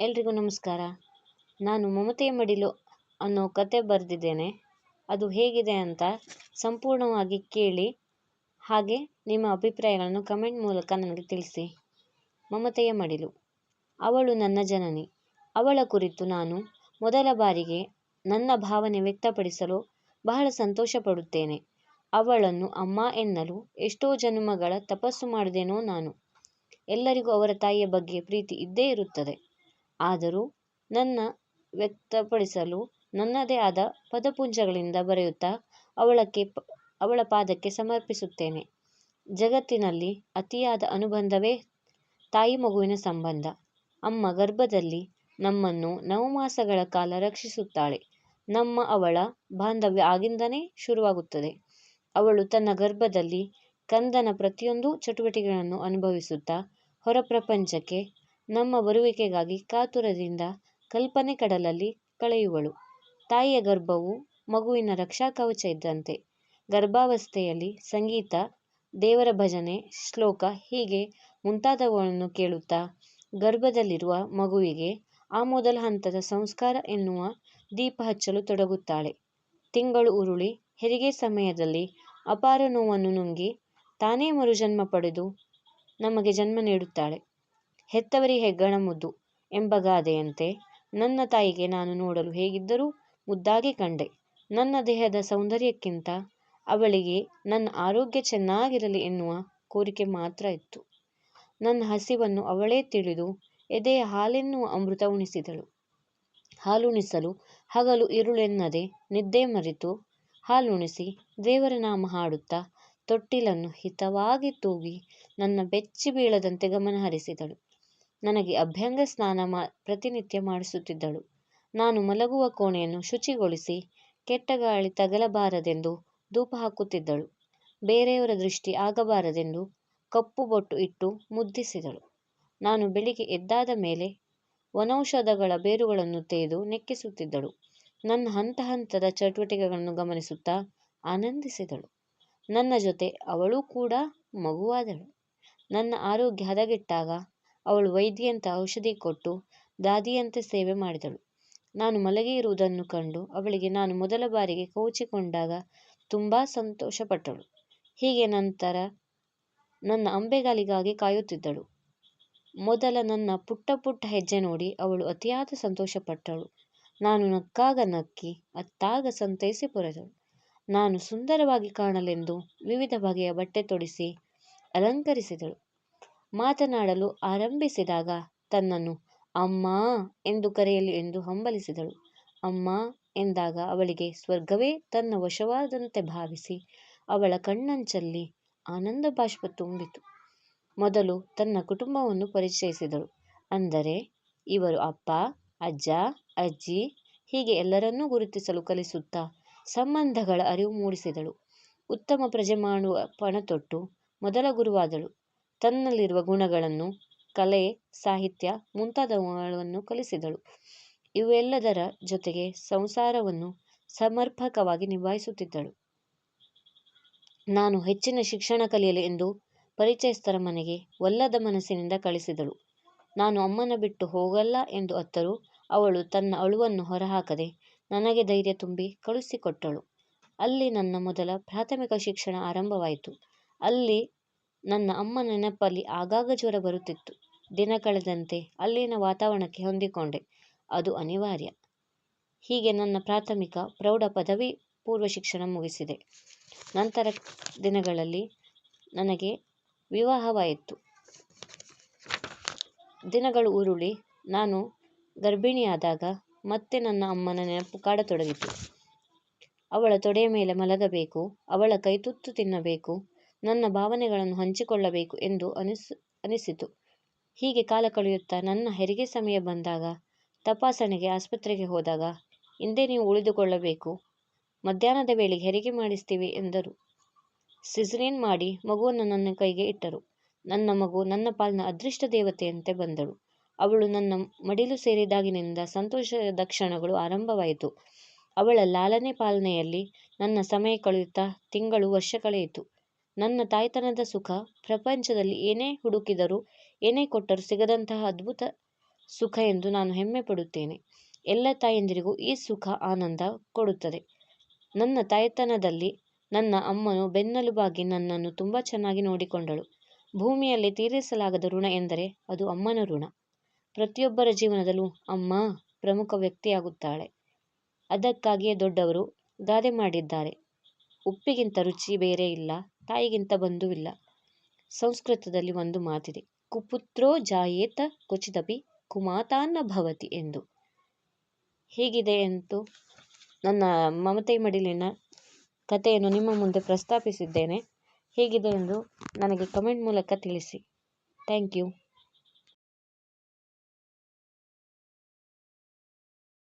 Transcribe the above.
ಎಲ್ರಿಗೂ ನಮಸ್ಕಾರ. ನಾನು ಮಮತೆಯ ಮಡಿಲು ಅನ್ನೋ ಕತೆ ಬರೆದಿದ್ದೇನೆ. ಅದು ಹೇಗಿದೆ ಅಂತ ಸಂಪೂರ್ಣವಾಗಿ ಕೇಳಿ ಹಾಗೆ ನಿಮ್ಮ ಅಭಿಪ್ರಾಯಗಳನ್ನು ಕಮೆಂಟ್ ಮೂಲಕ ನನಗೆ ತಿಳಿಸಿ. ಮಮತೆಯ ಮಡಿಲು. ಅವಳು ನನ್ನ ಜನನಿ. ಅವಳ ಕುರಿತು ನಾನು ಮೊದಲ ಬಾರಿಗೆ ನನ್ನ ಭಾವನೆ ವ್ಯಕ್ತಪಡಿಸಲು ಬಹಳ ಸಂತೋಷ ಪಡುತ್ತೇನೆ ಅವಳನ್ನು ಅಮ್ಮ ಎನ್ನಲು ಎಷ್ಟೋ ಜನ್ಮಗಳ ತಪಸ್ಸು ಮಾಡಿದೆನೋ ನಾನು. ಎಲ್ಲರಿಗೂ ಅವರ ತಾಯಿಯ ಬಗ್ಗೆ ಪ್ರೀತಿ ಇದ್ದೇ ಇರುತ್ತದೆ. ಆದರೂ ನನ್ನ ವ್ಯಕ್ತಪಡಿಸಲು ನನ್ನದೇ ಆದ ಪದಪುಂಜಗಳಿಂದ ಬರೆಯುತ್ತಾ ಅವಳಕ್ಕೆ ಅವಳ ಪಾದಕ್ಕೆ ಸಮರ್ಪಿಸುತ್ತೇನೆ. ಜಗತ್ತಿನಲ್ಲಿ ಅತಿಯಾದ ಅನುಬಂಧವೇ ತಾಯಿ ಮಗುವಿನ ಸಂಬಂಧ. ಅಮ್ಮ ಗರ್ಭದಲ್ಲಿ ನಮ್ಮನ್ನು ನವಮಾಸಗಳ ಕಾಲ ರಕ್ಷಿಸುತ್ತಾಳೆ. ನಮ್ಮ ಅವಳ ಬಾಂಧವ್ಯ ಆಗಿಂದನೇ ಶುರುವಾಗುತ್ತದೆ. ಅವಳು ತನ್ನ ಗರ್ಭದಲ್ಲಿ ಕಂದನ ಪ್ರತಿಯೊಂದು ಚಟುವಟಿಕೆಗಳನ್ನು ಅನುಭವಿಸುತ್ತಾ ಹೊರ ಪ್ರಪಂಚಕ್ಕೆ ನಮ್ಮ ಬರುವಿಕೆಗಾಗಿ ಕಾತುರದಿಂದ ಕಲ್ಪನೆ ಕಡಲಲ್ಲಿ ಕಳೆಯುವಳು. ತಾಯಿಯ ಗರ್ಭವು ಮಗುವಿನ ರಕ್ಷಾ ಕವಚ ಇದ್ದಂತೆ. ಗರ್ಭಾವಸ್ಥೆಯಲ್ಲಿ ಸಂಗೀತ, ದೇವರ ಭಜನೆ, ಶ್ಲೋಕ ಹೀಗೆ ಮುಂತಾದವುಗಳನ್ನು ಕೇಳುತ್ತಾ ಗರ್ಭದಲ್ಲಿರುವ ಮಗುವಿಗೆ ಆ ಮೊದಲ ಹಂತದ ಸಂಸ್ಕಾರ ಎನ್ನುವ ದೀಪ ಹಚ್ಚಲು ತೊಡಗುತ್ತಾಳೆ. ತಿಂಗಳು ಉರುಳಿ ಹೆರಿಗೆ ಸಮಯದಲ್ಲಿ ಅಪಾರ ನೋವನ್ನು ನುಂಗಿ ತಾನೇ ಮರುಜನ್ಮ ಪಡೆದು ನಮಗೆ ಜನ್ಮ ನೀಡುತ್ತಾಳೆ. ಹೆತ್ತವರಿಗೆ ಹೆಗ್ಗಣ ಮುದ್ದು ಎಂಬ ಗಾದೆಯಂತೆ ನನ್ನ ತಾಯಿಗೆ ನಾನು ನೋಡಲು ಹೇಗಿದ್ದರೂ ಮುದ್ದಾಗಿ ಕಂಡೆ. ನನ್ನ ದೇಹದ ಸೌಂದರ್ಯಕ್ಕಿಂತ ಅವಳಿಗೆ ನನ್ನ ಆರೋಗ್ಯ ಚೆನ್ನಾಗಿರಲಿ ಎನ್ನುವ ಕೋರಿಕೆ ಮಾತ್ರ ಇತ್ತು. ನನ್ನ ಹಸಿವನ್ನು ಅವಳೇ ತಿಳಿದು ಎದೆಯ ಹಾಲೆನ್ನುವ ಅಮೃತ ಉಣಿಸಿದಳು. ಹಾಲುಣಿಸಲು ಹಗಲು ಇರುಳೆನ್ನದೆ ನಿದ್ದೆ ಮರೆತು ಹಾಲುಣಿಸಿ ದೇವರ ನಾಮ ಹಾಡುತ್ತಾ ತೊಟ್ಟಿಲನ್ನು ಹಿತವಾಗಿ ತೂಗಿ ನನ್ನ ಬೆಚ್ಚಿ ಬೀಳದಂತೆ ಗಮನ ಹರಿಸಿದಳು ನನಗೆ ಅಭ್ಯಂಗ ಸ್ನಾನ ಮಾ, ಪ್ರತಿನಿತ್ಯ ಮಾಡಿಸುತ್ತಿದ್ದಳು. ನಾನು ಮಲಗುವ ಕೋಣೆಯನ್ನು ಶುಚಿಗೊಳಿಸಿ ಕೆಟ್ಟ ಗಾಳಿ ತಗಲಬಾರದೆಂದು ಧೂಪ ಹಾಕುತ್ತಿದ್ದಳು. ಬೇರೆಯವರ ದೃಷ್ಟಿ ಆಗಬಾರದೆಂದು ಕಪ್ಪು ಬೊಟ್ಟು ಇಟ್ಟು ಮುದ್ದಿಸಿದಳು. ನಾನು ಬೆಳಿಗ್ಗೆ ಎದ್ದಾದ ಮೇಲೆ ವನೌಷಧಗಳ ಬೇರುಗಳನ್ನು ತೆಗೆದು ನೆಕ್ಕಿಸುತ್ತಿದ್ದಳು. ನನ್ನ ಹಂತ ಹಂತದ ಚಟುವಟಿಕೆಗಳನ್ನು ಗಮನಿಸುತ್ತಾ ಆನಂದಿಸಿದಳು. ನನ್ನ ಜೊತೆ ಅವಳೂ ಕೂಡ ಮಗುವಾದಳು. ನನ್ನ ಆರೋಗ್ಯ ಹದಗೆಟ್ಟಾಗ ಅವಳು ವೈದ್ಯಂತ ಔಷಧಿ ಕೊಟ್ಟು ದಾದಿಯಂತೆ ಸೇವೆ ಮಾಡಿದಳು. ನಾನು ಮಲಗಿ ಇರುವುದನ್ನು ಕಂಡು ಅವಳಿಗೆ ನಾನು ಮೊದಲ ಬಾರಿಗೆ ಕೌಚಿಕೊಂಡಾಗ ತುಂಬಾ ಸಂತೋಷಪಟ್ಟಳು. ಹೀಗೆ ನಂತರ ನನ್ನ ಅಂಬೆಗಾಲಿಗಾಗಿ ಕಾಯುತ್ತಿದ್ದಳು. ಮೊದಲ ನನ್ನ ಪುಟ್ಟ ಪುಟ್ಟ ಹೆಜ್ಜೆ ನೋಡಿ ಅವಳು ಅತಿಯಾದ ಸಂತೋಷಪಟ್ಟಳು. ನಾನು ನಕ್ಕಾಗ ನಕ್ಕಿ ಅತ್ತಾಗ ಸಂತೈಸಿ ಪೊರೆದಳು. ನಾನು ಸುಂದರವಾಗಿ ಕಾಣಲೆಂದು ವಿವಿಧ ಬಗೆಯ ಬಟ್ಟೆ ತೊಡಿಸಿ ಅಲಂಕರಿಸಿದಳು. ಮಾತನಾಡಲು ಆರಂಭಿಸಿದಾಗ ತನ್ನನ್ನು, ಅಮ್ಮ ಎಂದು ಕರೆಯಲಿ ಎಂದು ಹಂಬಲಿಸಿದಳು. ಅಮ್ಮ ಎಂದಾಗ ಅವಳಿಗೆ ಸ್ವರ್ಗವೇ ತನ್ನ ವಶವಾದಂತೆ ಭಾವಿಸಿ ಅವಳ ಕಣ್ಣಂಚಲ್ಲಿ ಆನಂದ ಬಾಷ್ಪ ತುಂಬಿತು. ಮೊದಲು ತನ್ನ ಕುಟುಂಬವನ್ನು ಪರಿಚಯಿಸಿದಳು. ಅಂದರೆ, ಇವರು ಅಪ್ಪ, ಅಜ್ಜ, ಅಜ್ಜಿ, ಹೀಗೆ ಎಲ್ಲರನ್ನೂ ಗುರುತಿಸಲು ಕಲಿಸುತ್ತಾ ಸಂಬಂಧಗಳ ಅರಿವು ಮೂಡಿಸಿದಳು. ಉತ್ತಮ ಪ್ರಜೆ ಮಾಡುವ ಪಣತೊಟ್ಟು ಮೊದಲ ಗುರುವಾದಳು. ತನ್ನಲ್ಲಿರುವ ಗುಣಗಳನ್ನು, ಕಲೆ, ಸಾಹಿತ್ಯ ಮುಂತಾದವುಗಳನ್ನು ಕಲಿಸಿದಳು. ಇವೆಲ್ಲದರ ಜೊತೆಗೆ ಸಂಸಾರವನ್ನು ಸಮರ್ಪಕವಾಗಿ ನಿಭಾಯಿಸುತ್ತಿದ್ದಳು. ನಾನು ಹೆಚ್ಚಿನ ಶಿಕ್ಷಣ ಕಲಿಯಲಿ ಎಂದು ಪರಿಚಯಸ್ಥರ ಮನೆಗೆ ಒಲ್ಲದ ಮನಸ್ಸಿನಿಂದ ಕಳಿಸಿದಳು. ನಾನು ಅಮ್ಮನ ಬಿಟ್ಟು ಹೋಗಲ್ಲ ಎಂದು ಅತ್ತರೂ, ಅವಳು ತನ್ನ ಅಳುವನ್ನು ಹೊರಹಾಕದೆ ನನಗೆ ಧೈರ್ಯ ತುಂಬಿ ಕಳುಹಿಸಿಕೊಟ್ಟಳು. ಅಲ್ಲಿ ನನ್ನ ಮೊದಲ ಪ್ರಾಥಮಿಕ ಶಿಕ್ಷಣ ಆರಂಭವಾಯಿತು. ಅಲ್ಲಿ ನನ್ನ ಅಮ್ಮ ನೆನಪಲ್ಲಿ ಆಗಾಗ ಜ್ವರ ಬರುತ್ತಿತ್ತು. ದಿನ ಕಳೆದಂತೆ ಅಲ್ಲಿನ ವಾತಾವರಣಕ್ಕೆ ಹೊಂದಿಕೊಂಡೆ. ಅದು ಅನಿವಾರ್ಯ. ಹೀಗೆ ನನ್ನ ಪ್ರಾಥಮಿಕ, ಪ್ರೌಢ ಪದವಿ ಪೂರ್ವ ಶಿಕ್ಷಣ ಮುಗಿಸಿದೆ. ನಂತರ ದಿನಗಳಲ್ಲಿ ನನಗೆ ವಿವಾಹವಾಯಿತು. ದಿನಗಳು ಉರುಳಿ ನಾನು ಗರ್ಭಿಣಿಯಾದಾಗ ಮತ್ತೆ ನನ್ನ ಅಮ್ಮನ ನೆನಪು ಕಾಡತೊಡಗಿತು. ಅವಳ ತೊಡೆಯ ಮೇಲೆ ಮಲಗಬೇಕು, ಅವಳ ಕೈತುತ್ತು ತಿನ್ನಬೇಕು ನನ್ನ ಭಾವನೆಗಳನ್ನು ಹಂಚಿಕೊಳ್ಳಬೇಕು ಎಂದು ಅನಿಸ್, ಅನಿಸಿತು. ಹೀಗೆ ಕಾಲ ಕಳೆಯುತ್ತಾ ನನ್ನ ಹೆರಿಗೆ ಸಮಯ ಬಂದಾಗ, ತಪಾಸಣೆಗೆ ಆಸ್ಪತ್ರೆಗೆ ಹೋದಾಗ ಇಂದೇ ನೀವು ಉಳಿದುಕೊಳ್ಳಬೇಕು. ಮಧ್ಯಾಹ್ನದ ವೇಳೆಗೆ ಹೆರಿಗೆ ಮಾಡಿಸ್ತೀವಿ ಎಂದರು. ಸಿಸರೇನ್ ಮಾಡಿ ಮಗುವನ್ನು ನನ್ನ ಕೈಗೆ ಇಟ್ಟರು. ನನ್ನ ಮಗು ನನ್ನ ಪಾಲಿನ ಅದೃಷ್ಟ ದೇವತೆಯಂತೆ ಬಂದಳು. ಅವಳು ನನ್ನ ಮಡಿಲು ಸೇರಿದಾಗಿನಿಂದ ಸಂತೋಷದ ಕ್ಷಣಗಳು ಆರಂಭವಾಯಿತು. ಅವಳ ಲಾಲನೆ ಪಾಲನೆಯಲ್ಲಿ ನನ್ನ ಸಮಯ ಕಳೆಯುತ್ತಾ ತಿಂಗಳು, ವರ್ಷ ಕಳೆಯಿತು. ನನ್ನ ತಾಯ್ತನದ ಸುಖ, ಪ್ರಪಂಚದಲ್ಲಿ ಏನೇ ಹುಡುಕಿದರೂ, ಏನೇ ಕೊಟ್ಟರೂ ಸಿಗದಂತಹ ಅದ್ಭುತ ಸುಖ ಎಂದು ನಾನು ಹೆಮ್ಮೆ ಪಡುತ್ತೇನೆ ಎಲ್ಲ ತಾಯಂದಿರಿಗೂ ಈ ಸುಖ ಆನಂದ ಕೊಡುತ್ತದೆ. ನನ್ನ ತಾಯ್ತನದಲ್ಲಿ ನನ್ನ ಅಮ್ಮನು ಬೆನ್ನೆಲುಬಾಗಿ ನನ್ನನ್ನು ತುಂಬ ಚೆನ್ನಾಗಿ ನೋಡಿಕೊಂಡಳು. ಭೂಮಿಯಲ್ಲಿ ತೀರಿಸಲಾಗದ ಋಣ ಎಂದರೆ ಅದು ಅಮ್ಮನ ಋಣ. ಪ್ರತಿಯೊಬ್ಬರ ಜೀವನದಲ್ಲೂ ಅಮ್ಮ ಪ್ರಮುಖ ವ್ಯಕ್ತಿಯಾಗುತ್ತಾಳೆ. ಅದಕ್ಕಾಗಿಯೇ ದೊಡ್ಡವರು ಗಾದೆ ಮಾಡಿದ್ದಾರೆ. ಉಪ್ಪಿಗಿಂತ ರುಚಿ ಬೇರೆ ಇಲ್ಲ. ತಾಯಿಗಿಂತ ಬಂಧುವಿಲ್ಲ ಸಂಸ್ಕೃತದಲ್ಲಿ ಒಂದು ಮಾತಿದೆ. ಕುಪುತ್ರೋ ಜಾಯೇತ ಕುಚಿತಪಿ ಕುಮಾತಾನ್ನ ಭವತಿ ಎಂದು. ಹೇಗಿದೆ ಎಂದು ನನ್ನ ಮಮತೆ ಮಡಿಲಿನ ಕಥೆಯನ್ನು ನಿಮ್ಮ ಮುಂದೆ ಪ್ರಸ್ತಾಪಿಸಿದ್ದೇನೆ. ಹೇಗಿದೆ ಎಂದು ನನಗೆ ಕಮೆಂಟ್ ಮೂಲಕ ತಿಳಿಸಿ. Thank you.